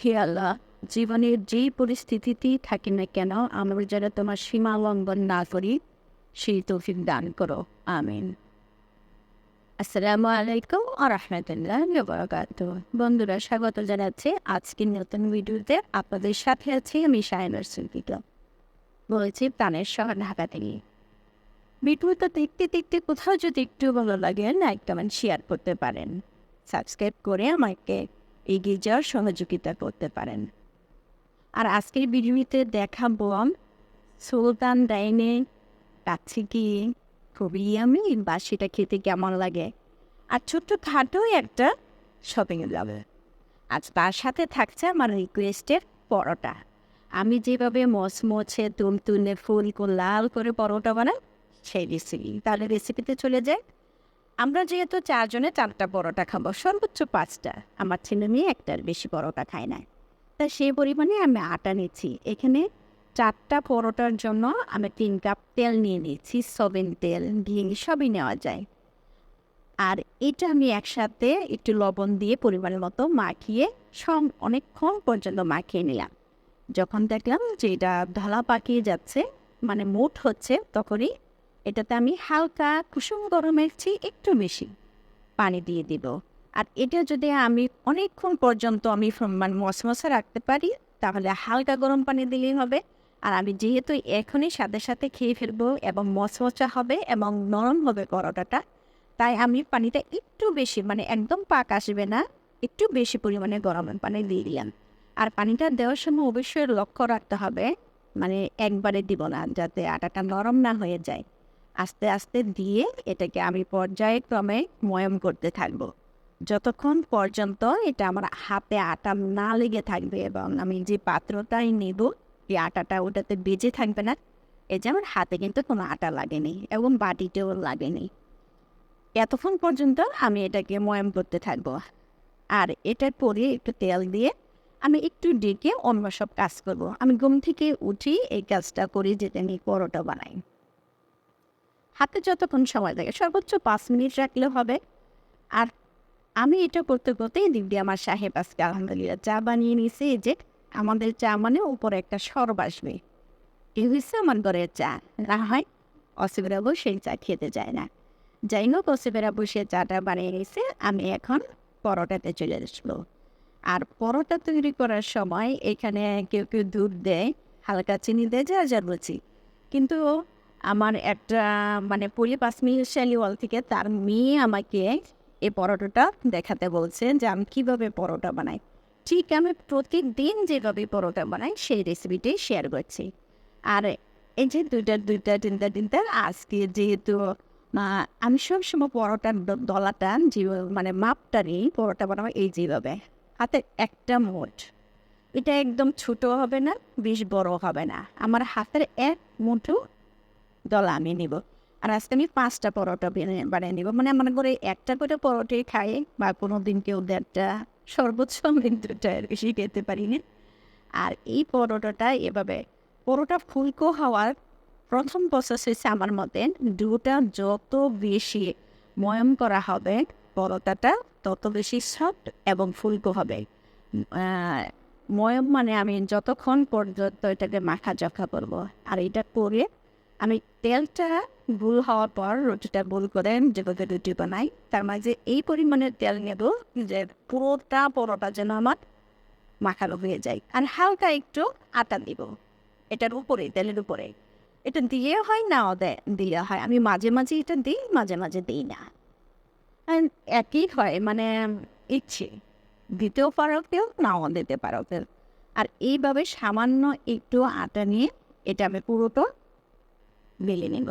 হে আল্লাহ, জীবনের যেই পরিস্থিতিতেই থাকি না কেন, আমরা যেন তোমার সীমা লঙ্ঘন না করি, সেই তৌফিক দান করো। আমিন। আসসালামু আলাইকুম আ রহমতুল্লাহ বরকাত বন্ধুরা, স্বাগত জানাচ্ছি আজকের নতুন ভিডিওতে আপনাদের সাথে আছি আমি শাহিনার সুলকিকা বলেছি, প্রাণের শহর ঢাকা থেকে ভিডিওটা দেখতে দেখতে কোথাও যদি একটু ভালো লাগে, লাইক, কমেন্ট শেয়ার করতে পারেন। সাবস্ক্রাইব করে আমাকে এগিয়ে যাওয়ার সহযোগিতা করতে পারেন। আর আজকের ভিডিওতে দেখাবো সুলতান ডাইনে কাছে গিয়ে খুবই আমি বা সেটা খেতে কেমন লাগে? আর ছোট্ট খাটো একটা শপিংয়ে যাবে। আজ তার সাথে থাকছে আমার রিকোয়েস্টের পরোটা। আমি যেভাবে মচমচে তুলতুলে ফুল লাল করে পরোটা বানাই, সেই রেসিপি তাহলে রেসিপিতে চলে যাই। আমরা যেহেতু চারজনে চারটা পরোটা খাব, সর্বোচ্চ পাঁচটা। আমার ছেলে মেয়ে একটার বেশি পরোটা খায় না। তা সেই পরিমাণে আমি আটা নিচ্ছি। এখানে চারটা পরোটার জন্য আমি তিন কাপ তেল নিয়ে নিচ্ছি সবেন তেল ঘি সবই নেওয়া যায়। আর এটা আমি একসাথে একটু লবণ দিয়ে পরিমাণের মতো মাখিয়ে সব অনেকক্ষণ পর্যন্ত মাখিয়ে নিলাম। যখন দেখলাম যে এটা ঢালা পাকিয়ে যাচ্ছে মানে মোট হচ্ছে, তখনই এটাতে আমি হালকা কুসুম গরমের চেয়ে একটু বেশি পানি দিয়ে দিব। আর এটা যদি আমি অনেকক্ষণ পর্যন্ত আমি মানে মশমশা রাখতে পারি, তাহলে হালকা গরম পানি দিলেই হবে। আর আমি যেহেতু এখনই সাথে সাথে খেয়ে ফেলব এবং মশমচা হবে এবং নরম হবে পরোটাটা, তাই আমি পানিটা একটু বেশি মানে একদম পাক আসবে না, একটু বেশি পরিমাণে গরম পানি দিয়ে দিলাম। আর পানিটা দেওয়ার সময় অবশ্যই লক্ষ্য রাখতে হবে মানে একবারে দিব না, যাতে আটাটা নরম না হয়ে যায়। আস্তে আস্তে দিয়ে এটাকে আমি পর্যায়ক্রমে ময়ম করতে থাকব। যতক্ষণ পর্যন্ত এটা আমার হাতে আটা না লেগে থাকবে এবং আমি যে পাত্রটাই নেব, এই আটাটা ওটাতে বেজে থাকবে না, এই যে আমার হাতে কিন্তু কোনো আটা লাগেনি এবং বাটিতেও লাগেনি। এতক্ষণ পর্যন্ত আমি এটাকে ময়াম করতে থাকব। আর এটার পরে একটু তেল দিয়ে আমি একটু ডেকে অন্য সব কাজ করব। আমি ঘুম থেকে উঠি এই কাজটা করি যেটা আমি পরোটা বানাই। হাতে যতক্ষণ সময় লাগে, সর্বোচ্চ পাঁচ মিনিট রাখলে হবে। আর আমি এটা করতে করতেই দিব্যি আমার সাহেব আজকে আলহামদুলিল্লাহ চা বানিয়ে নিয়েছে যে আমাদের চা মানে উপরে একটা সরব আসবে। এই হচ্ছে আমার ঘরের চা? না হয় অসুবিধাবো সেই চা খেতে যায় না। যাই হোক অসুবিধা বসে চাটা বানিয়ে নিয়েছে, আমি এখন পরোটাতে চলে আসব। আর পরোটা তৈরি করার সময় এখানে কেউ কেউ দুধ দেয়, হালকা চিনি দেয়, যা যা রুচি। কিন্তু আমার একটা মানে পরিপাস শালিওয়াল থেকে তার মেয়ে আমাকে এই পরোটাটা দেখাতে বলছে যে আমি কীভাবে পরোটা বানাই। ঠিক আমি প্রতিদিন যেভাবে পরোটা বানাই সেই রেসিপিটি শেয়ার করছি। আর এই যে দুইটা দুইটা, তিনটা তিনটা, আজকে যেহেতু আমি সবসময় পরোটার দ- দলাটা যে মানে মাপটা নিই, পরোটা বানাবো এই যেভাবে। হাতে একটা মোট। এটা একদম ছোট হবে না, বেশ বড় হবে না। আমার হাতের এক মুঠো দলা আমি নিব। আর আজকে আমি পাঁচটা পরোটা বানিয়ে নিব। মানে আমার ঘরে একটা করে পরোটাই খাই বা কোনো দিন কেউ দেড়টা, সর্বোচ্চ আমি দুটা বেশি খেতে পারি আর এই পরোটাটা এভাবে, পরোটা ফুলকো হওয়ার প্রথম প্রসেস হচ্ছে আমার মতে দুটা যত বেশি ময়ম করা হবে, পরোটাটা তত বেশি সফট এবং ফুলকো হবে। ময়ম মানে আমি যতক্ষণ পর্যন্ত এটাকে মাখা জখা করব। আর এটা করে আমি তেলটা গুল হওয়ার পর রুটিটা গুল করে যেভাবে রুটি বানাই। তার মাঝে এই পরিমাণে তেল নেব যে পুরোটা পরোটা যেন আমার মাখানো হয়ে যায়। আর হালকা একটু আটা দিব এটার উপরে, তেলের উপরে। এটা দিয়ে হয় নাও দেয় দিয়ে হয়। আমি মাঝে মাঝে এটা দিই, মাঝে মাঝে দিই না। একই হয় মানে ইচ্ছে। দিতেও পারো কেউ, নাও দিতে পারো কেউ। আর এইভাবে সামান্য একটু আটা নিয়ে এটা আমি পুরোটা বেলে নেব।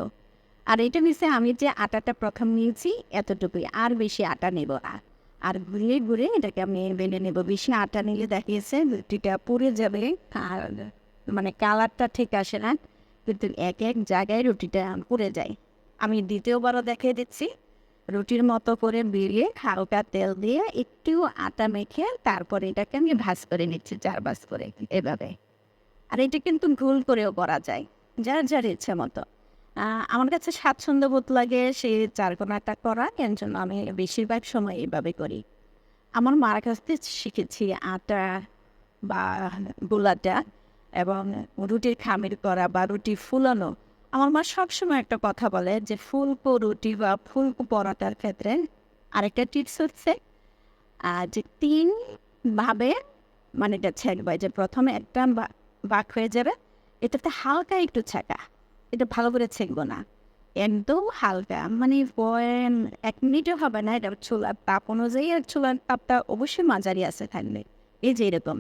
আর এটা নিচে আমি যে আটাটা প্রথম নিয়েছি, এতটুকুই। আর বেশি আটা নেব না। আর ঘুরিয়ে ঘুরে এটাকে আমি বেলে নেব। বেশি আটা নিলে দেখিয়েছে রুটিটা পুড়ে যাবে। আর মানে কালারটা ঠিক আসে না, কিন্তু এক এক জায়গায় রুটিটা পুড়ে যায়। আমি দ্বিতীয়বারও দেখিয়ে দিচ্ছি। রুটির মতো করে বেরিয়ে হালকা তেল দিয়ে একটু আটা মেখে তারপরে এটাকে আমি ভাজ করে নিচ্ছি, চার ভাজ করে, এভাবে। আর এটা কিন্তু ভুল করেও করা যায়, যার যার ইচ্ছে মতো। আমার কাছে স্বাচ্ছন্দ্য বোধ লাগে সে সেই চারকোনাটা করা এর জন্য আমি বেশিরভাগ সময় এইভাবে করি। আমার মার কাছ থেকে শিখেছি আটা বা গোলাটা এবং রুটির খামির করা বা রুটি ফুলানো। আমার মা সবসময় একটা কথা বলে যে ফুলকো রুটি বা ফুলকো পরোটার ক্ষেত্রে আরেকটা টিপস হচ্ছে যে তিন ভাবে মানে এটা ছেঁকবে যে প্রথমে একটা বাক হয়ে যাবে, এটাতে হালকা একটু ছেঁকা। এটা ভালো করে ছেঁকবো না। একদম হালকা মানে এক মিনিটও হবে না, এটা চুলার তাপ অনুযায়ী আর চুলার তাপটা অবশ্যই মাঝারি আছে থাকবে এই যে এরকম,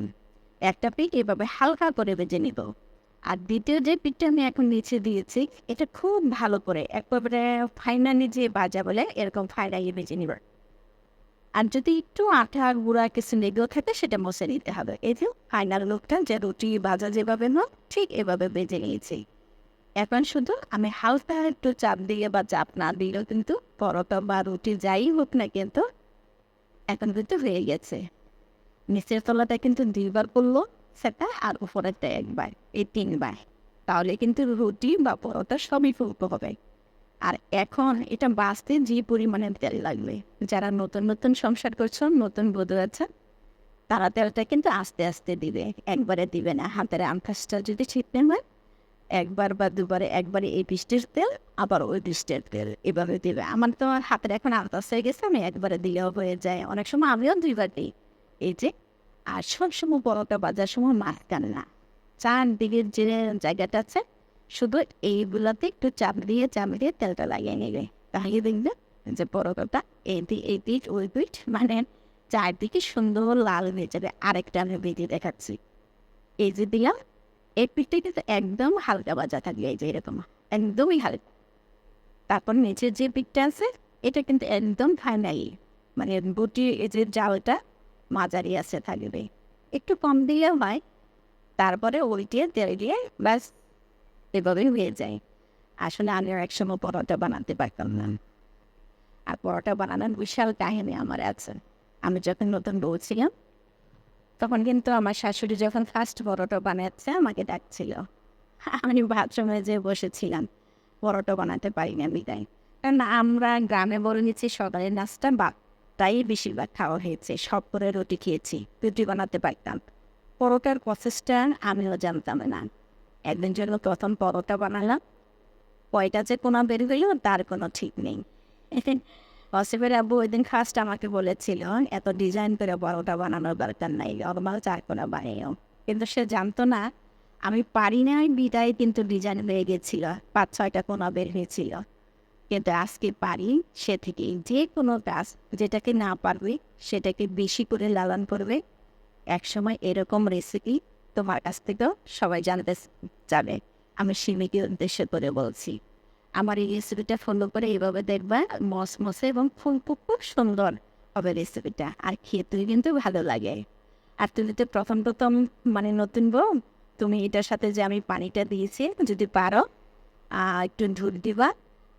একটা পিঠ এভাবে হালকা করে বেজে নিব। আর দ্বিতীয় যে পিঠটা আমি এখন নিচে দিয়েছি, এটা খুব ভালো করে একবারে ফাইনালি যে বাজা বলে, এরকম ফাইনালি বেজে নিব। আর যদি একটু আঠা গুঁড়া কিছু লেগেও থাকে, সেটা মুছে নিতে হবে। এই যে ফাইনাল লোকটা যে রুটি ভাজা যেভাবে না ঠিক এভাবে বেজে নিয়েছি। এখন শুধু আমি হালকা একটু চাপ দিয়ে বা চাপ না দিলেও কিন্তু পরোটা বা রুটি যাই হোক না কিন্তু এখন কিন্তু হয়ে গেছে। নিচের তলাটা কিন্তু দুইবার করল, সেটা আর উপরেরটা একবার, এই তিনবার। তাহলে কিন্তু রুটি বা পরোটা সবই ফুলকো হবে। আর এখন এটা বাঁচতে যে পরিমাণে তেল লাগবে, যারা নতুন নতুন সংসার করছ, নতুন বধূ আছে, তারা তেলটা কিন্তু আস্তে আস্তে দিবে, একবারে দিবে না। হাতের আঙ্কাশটা যদি ছিটতে হয় একবার বা দুবারে একবারে এই বৃষ্টির তেল, আবার ওই বৃষ্টির তেল। এভাবে দিবে। আমার তো হাতের এখন আলতাস হয়ে গেছে, আমি একবারে দিলেও হয়ে যায়। অনেক সময় আমিও দুইবার দিই। এই যে আর সব সময় পরোটা বাজার সময় মাঝখানে না। চারদিকের যে জায়গাটা আছে, শুধু এইগুলাতে একটু চাপ দিয়ে চাপ দিয়ে তেলটা লাগিয়ে নেবে। তাহলে দেখবে যে পরোটাটা এই দিক এই পিঠ ওই পিঠ মানে চারদিকে সুন্দর লাল হয়ে যাবে। আরেকটা আমি বেঁধে দেখাচ্ছি। এই যে দিলাম এই পিঠটা কিন্তু একদম হালকা বাজা থাকবে এই যে এরকম। একদমই হালকা। তারপর নিচের যে পিঠটা আছে, এটা কিন্তু একদম ফাইনালি মানে বুটি এই যে জালটা মাঝারি আছে থাকবে। একটু কম দিলে হয়, তারপরে উল্টিয়ে তেল দিয়ে ব্যাস এভাবেই হয়ে যায়। আসলে আমি একসময় পরোটা বানাতে পারতাম না। আর পরোটা বানানোর বিশাল কাহিনী আমার আছে। আমি যখন নতুন বউ ছিলাম তখন কিন্তু আমার শাশুড়ি যখন ফার্স্ট পরোটা বানাচ্ছে, আমাকে ডাকছিল। আমি বাথরুমে যে বসেছিলাম। পরোটা বানাতে পারি না বিদায় কারণ আমরা গ্রামে বলে নিচ্ছি, সকালের নাস্তা বাটাই বেশিরভাগ খাওয়া হয়েছে। সব করে রুটি খেয়েছি, রুটি বানাতে পারতাম। পরোটার প্রসেসটা আমিও জানতাম না। একদিন জন্য প্রথম পরোটা বানালাম কয়টা যে কোনা বের হইল, তার কোনো ঠিক নেই। অসিফের আব্বু ওই দিন ফার্স্ট আমাকে বলেছিল, এত ডিজাইন করে পরোটা বানানোর দরকার নাই নর্মাল চার কোনা বানিয়েও কিন্তু সে জানতো না, আমি পারি নাই বিদায় কিন্তু ডিজাইন হয়ে গেছিল, পাঁচ ছয়টা কোনা বের হয়েছিল। কিন্তু আজকে পারি, সে থেকে যে কোনো কাজ, যেটাকে না পারবে, সেটাকে বেশি করে লালন করবে। একসময় এরকম রেসিপি তোমার কাছ থেকেও সবাই জানতে যাবে আমি সিমিকে উদ্দেশ্য করে বলছি। আমার এই রেসিপিটা ফলো করে এইভাবে দেখবা, মস মসে এবং ফুলকো খুব সুন্দর হবে রেসিপিটা আর খেতে কিন্তু ভালো লাগে। আর তুমি তো প্রথম প্রথম মানে নতুন বউ, তুমি এটার সাথে যে আমি পানিটা দিয়েছি, যদি পারো একটু দুধ দিবা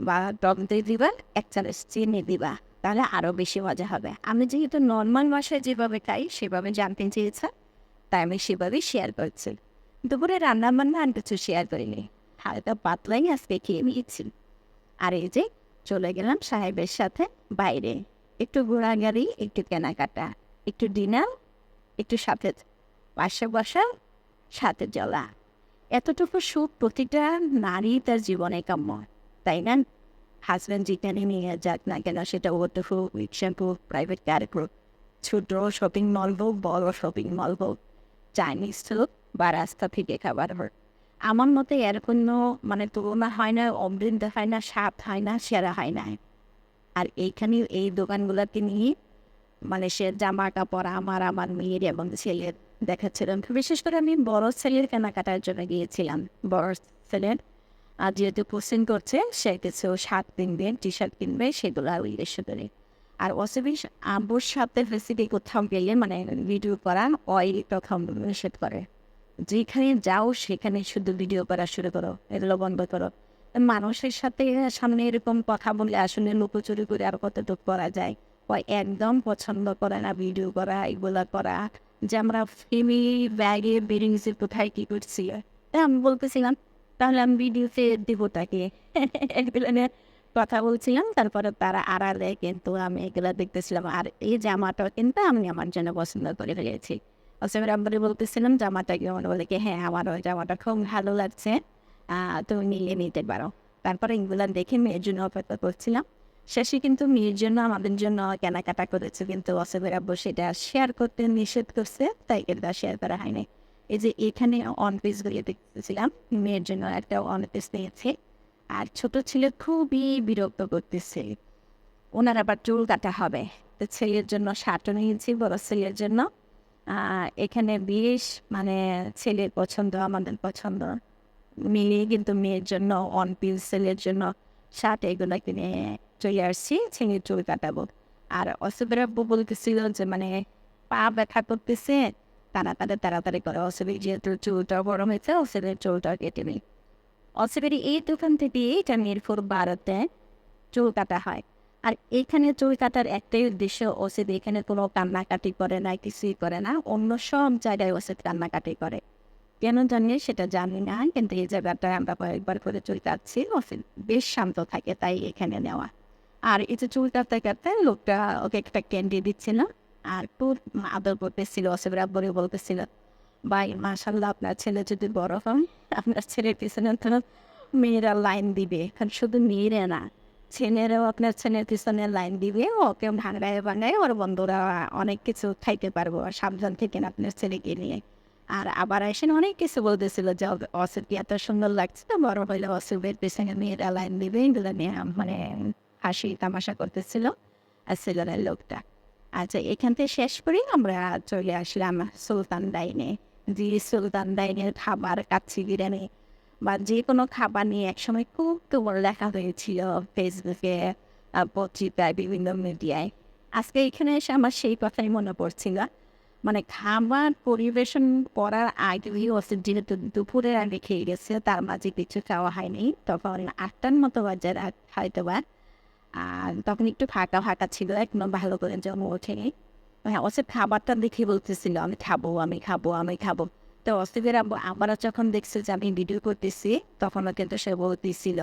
বা টক দই দিবা, এক চামচ চিনি দিবা, তাহলে আরও বেশি মজা হবে। আমি যেহেতু নর্মাল বাসায় যেভাবে খাই, সেভাবে জানতে চেয়েছে, তাই আমি সেভাবেই শেয়ার করছি। দুপুরে রান্না বান্না আর কিছু শেয়ার করিনি। হালকা পাতলাই আজকে খেয়ে নিয়েছি। আর এই যে চলে গেলাম সাহেবের সাথে বাইরে। একটু ঘোরাঘুরি, একটু কেনাকাটা, একটু ডিনার, একটু সাথে পাশে বসা সাথে জ্বলা। এতটুকু সুখ প্রতিটা নারী তার জীবনে কাম্য, তাই না? হাজব্যান্ড যেখানে নিয়ে যাক না কেন, সেটা ওটো হোক রিক্সা হোক প্রাইভেট কার হোক ছোট শপিং মল হোক, বড় শপিং মল হোক চাইনিজ হোক বা রাস্তা থেকে খাবার হোক। আমার মতে এর কোনো মানে তুলনা হয় না অমৃত হয় না স্বাদ হয় না, সেরা হয় না। আর এইখানে এই দোকানগুলোকে নিয়ে মানে সে জামা কাপড় আমার আমার মেয়ের এবং ছেলের দেখাচ্ছিলাম। বিশেষ করে আমি বড় ছেলের কেনাকাটার জন্য গিয়েছিলাম। বড় ছেলের, আর যেহেতু কোচিং করছে, সে কিছু শার্ট কিনবে টি শার্ট কিনবে, সেগুলো উদ্দেশ্য করে আর অসবি আব্বুর সাথে রেসিপি কোথাও গেলে মানে ভিডিও করা অই প্রথম নিষেধ করে। যেখানে যাও সেখানে শুধু ভিডিও করা শুরু করো, এগুলো বন্ধ করো। মানুষের সাথে সামনে এরকম কথা বলে আসলে লুকোচুরি করে আর কতটুকু করা যায়। ওই একদম পছন্দ করে না ভিডিও করা, এগুলো করা। যে আমরা ফেমি ব্যাগে বেরিয়েছি, কোথায় কী করছি? আমি বলতেছিলাম, তাহলে আমি ভিডিওতে দিব তাকে। কথা বলছিলাম, তারপরে তারা আড়ালে কিন্তু আমি এগুলো দেখতেছিলাম। আর এই জামাটাও কিন্তু আমি আমার জন্য পছন্দ করে ফেলেছি অসমের আব্বারে বলতেছিলাম জামাটা কেমন বলে হ্যাঁ আমার ওই জামাটা খুব ভালো লাগছে তুমি নিয়ে নিতে পারো তারপরে এগুলো দেখে মেয়ের জন্য অপেক্ষা করছিলাম শেষে কিন্তু মেয়ের জন্য আমাদের জন্য কেনাকাটা করেছে কিন্তু অসমের আব্বু সেটা শেয়ার করতে নিষেধ করছে তাই এটা শেয়ার করা হয়নি এই যে এখানে অন পিস গুলিয়ে দেখতেছিলাম মেয়ের জন্য একটা অন পিস নিয়েছে আর ছোট ছেলে খুবই বিরক্ত করতেছে ওনার আবার চুল কাটা হবে তো ছেলের জন্য শার্টও নিয়েছি বড় ছেলের জন্য এখানে বেশ মানে ছেলের পছন্দ, আমাদের পছন্দ। মিলিয়ে কিন্তু মেয়ের জন্য অন পিস ছেলের জন্য শার্ট এগুলো কিনে চলে আসছি, ছেলের চুল কাটাবো। আর অসুবিধা আব্বু বলতেছিল যে মানে পা ব্যথা করতেছে, তাড়াতাড়ি তাড়াতাড়ি করে অসুবিধা, যেহেতু চুলটা বড় হয়েছে অসুবিধার চুলটা কেটে নিই। অসুবিধা এই দোকান থেকে এটা মিরপুর বারোতে চুল কাটা হয়। আর এখানে চুল কাটার একটাই উদ্দেশ্য ওষুধ এখানে কোনো কান্নাকাটি করে না, কিছুই করে না, অন্য সব জায়গায় ওষুধ কান্নাকাটি করে। কেন জানি সেটা জানি না, কিন্তু এই জায়গাটায় আমরা কয়েকবার করে চুল কাটছি ওষুধ বেশ শান্ত থাকে তাই এখানে নেওয়া। আর এই যে চুল কাটতে কাটতে লোকটা ওকে একটা ক্যান্ডি দিচ্ছিল, আর খুব আদর করতেছিল অসুবিধা বলে বলতেছিল, ভাই মাসাল্লাহ আপনার ছেলে যদি বড় হয়, আপনার ছেলের পিছনে মেয়েরা লাইন দিবে, কারণ শুধু মেয়েরা না ছেলেরাও আপনার ছেলের পিছনে লাইন দিবে ওকে ভাঙায় ভাঙায় ওর বন্ধুরা অনেক কিছু খাইতে পারব, সাবধান থেকে আপনার ছেলেকে নিয়ে। আর আবার এসে অনেক কিছু বলতেছিল যে অসুখ এত সুন্দর লাগছে তো, বড় হইলে অসুখের পিছনে মেয়েরা লাইন দিবে, এগুলো নিয়ে মানে হাসি তামাশা করতেছিল আর ছেলেরা লোকটা। আচ্ছা এখান থেকে শেষ করি, আমরা চলে আসলাম সুলতান ডাইনে। যে সুলতান ডাইনের খাবার কাচ্ছি বিরিয়ানি। বা যে কোনো খাবার নিয়ে একসময় খুব তোমার লেখা হয়েছিল ফেসবুকে পত্রিকায়, বিভিন্ন মিডিয়ায় আজকে এখানে এসে আমার সেই কথাই মনে পড়ছিল। মানে খাবার পরিবেশন করার আগেই ওষুধ যেহেতু দুপুরের আগে খেয়ে গেছে, তার মাঝে কিছু খাওয়া হয়নি। তখন আটটার মতো বাজে রাত হয়তো বা। আর তখন একটু ফাঁকা ফাঁকা ছিল একদম ভালো করে জন্ম ওঠেনি। হ্যাঁ ওসব খাবারটা দেখে বলতেছিল, আমি খাব আমি খাব আমি খাব। তো অস্তিফের আবার যখন দেখছে যে আমি ভিডিও করতেছি, তখনও কিন্তু সে বলতেছিল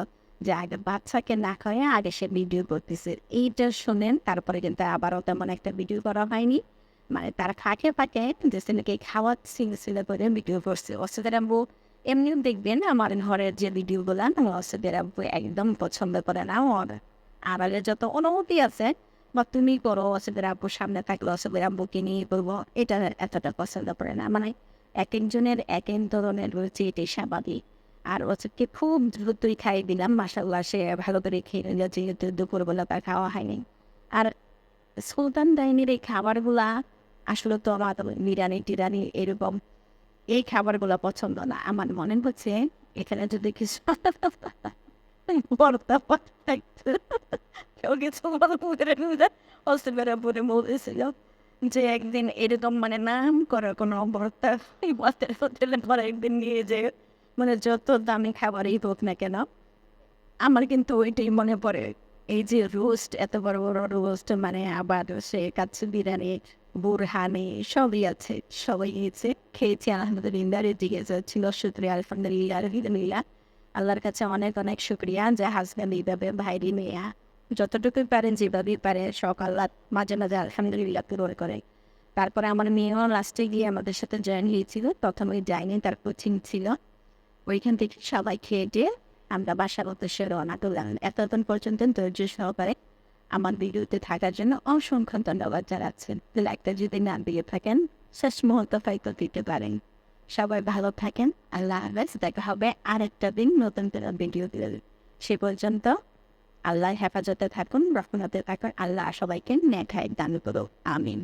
যে আগে বাচ্চাকে না খাওয়া আগে সে ভিডিও করতেছে। এইটা শোনেন, তারপরে কিন্তু আবারও তেমন একটা ভিডিও করা হয়নি। মানে তার ফাঁকে ফাঁকে যে ছেলেকে খাওয়াচ্ছি ছিল করে ভিডিও করছে। অস্তিফের আব্বু এমনিও দেখবেন আমার ঘরের যে ভিডিওগুলো অস্তিফের আব্বু একদম পছন্দ করে না ওর। আড়ালে যত অনুমতি আছে, বা তুমি করো অসুবিধা আব্বুর সামনে থাকলে অসুবিধা আব্বুকে নিয়ে করব এটা এতটা পছন্দ করে না। মানে এক একজনের এক এক ধরনের রয়েছে, এটাই স্বাভাবিক। আর ওকে খুব দ্রুতই খাইয়ে দিলাম মাসাল্লাহ সে ভালো করে খেয়ে নিল, যেহেতু দুপুরবেলা তার খাওয়া হয়নি। আর সুলতান ডাইনির এই খাবারগুলা আসলে তো আমার বিরিয়ানি টিরানি এরকম, এই খাবারগুলো পছন্দ না। আমার মনে হচ্ছে এখানে যদি কিছু কেউ কিছু করে অসুবিধা পরে বলেছিল যে একদিন এরকম মানে নাম করা কোনো ভর্তা মাছের হোটেলে পরে একদিন নিয়ে যে মানে যত দামি খাবারই হোক না কেন, আমার কিন্তু ওইটাই মনে পড়ে। এই যে রোস্ট এত বড় বড় রোস্ট মানে আবার সে কাছে বিরিয়ানি, বুরহানি, সবই আছে, সবাই গিয়েছে, খেয়েছি, আলহামদুলিল্লাহ দিকে যাচ্ছিল সুত্রে আলহামদুলিল্লাহ আলহামদুলিল্লাহ আল্লাহর কাছে অনেক অনেক শুক্রিয়া, যে হাজব্যান্ড এইভাবে ভাইরি মেয়া যতটুকুই পারেন যেভাবেই পারে সকাল রাত, মাঝে মাঝে আলহামদুলিল্লাহ পূরণ করে তারপরে আমার মেয়েও লাস্টে গিয়ে আমাদের সাথে জয়েন হয়েছিল। তখন ওই যায়নি তার কোচিং ছিল। ওইখান থেকে সবাই খেয়ে দিয়ে আমরা বাসার উদ্দেশ্যে রওনা করলাম এতক্ষণ পর্যন্ত ধৈর্য সহকারে আমার ভিডিওতে থাকার জন্য অসংখ্য ধন্যবাদ জানাচ্ছেন লাইকটা যদি না দিয়ে থাকেন, শেষ মুহূর্ত হয়তো দিতে পারেন। সবাই ভালো থাকেন। আল্লাহ হাফেজ। দেখা হবে আরেকটা দিন নতুন কোনো ভিডিও দিলে সে পর্যন্ত আল্লাহ হেফাজতে থাকুন রহমতে থাকুন। আল্লাহ সবাইকে নেখায় দান করো আমিন।